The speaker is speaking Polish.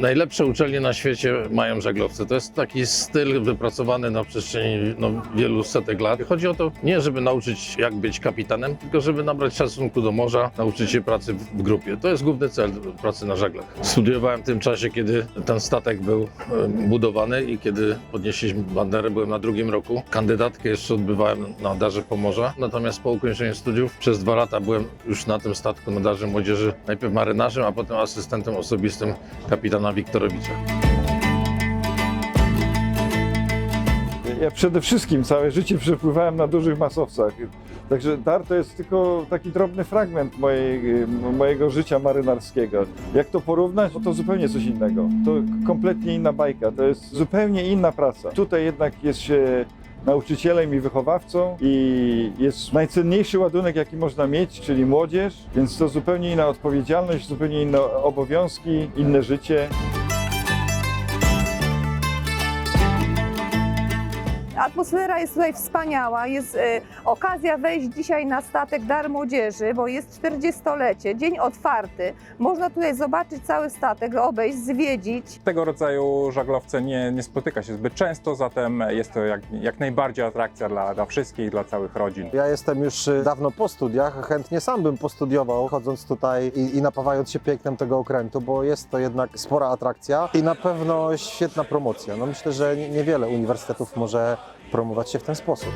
Najlepsze uczelnie na świecie mają żaglowce. To jest taki styl wypracowany na przestrzeni no, wielu setek lat. Chodzi o to nie, żeby nauczyć jak być kapitanem, tylko żeby nabrać szacunku do morza, nauczyć się pracy w w grupie. To jest główny cel pracy na żaglach. Studiowałem w tym czasie, kiedy ten statek był e, budowany i kiedy podnieśliśmy banderę, byłem na drugim roku. Kandydatkę jeszcze odbywałem na Darze Pomorza, natomiast po ukończeniu studiów przez dwa lata byłem już na tym statku na Darze Młodzieży, najpierw marynarzem, a potem asystentem osobistym kapitana Wiktorowicza. Ja przede wszystkim całe życie przepływałem na dużych masowcach. Także dar to jest tylko taki drobny fragment mojej, mojego życia marynarskiego. Jak to porównać, no to zupełnie coś innego. To kompletnie inna bajka, to jest zupełnie inna praca. Tutaj jednak jest się nauczycielem i wychowawcą i jest najcenniejszy ładunek, jaki można mieć, czyli młodzież, więc to zupełnie inna odpowiedzialność, zupełnie inne obowiązki, inne życie. Atmosfera jest tutaj wspaniała. Jest e, okazja wejść dzisiaj na statek Dar Młodzieży, bo jest 40-lecie, dzień otwarty. Można tutaj zobaczyć cały statek, obejść, zwiedzić. Tego rodzaju żaglowce nie, nie spotyka się zbyt często, zatem jest to jak, jak najbardziej atrakcja dla, dla wszystkich, dla całych rodzin. Ja jestem już y, dawno po studiach, chętnie sam bym postudiował, chodząc tutaj i, i napawając się pięknem tego okrętu, bo jest to jednak spora atrakcja i na pewno świetna promocja. No myślę, że nie- niewiele uniwersytetów może promować się w ten sposób.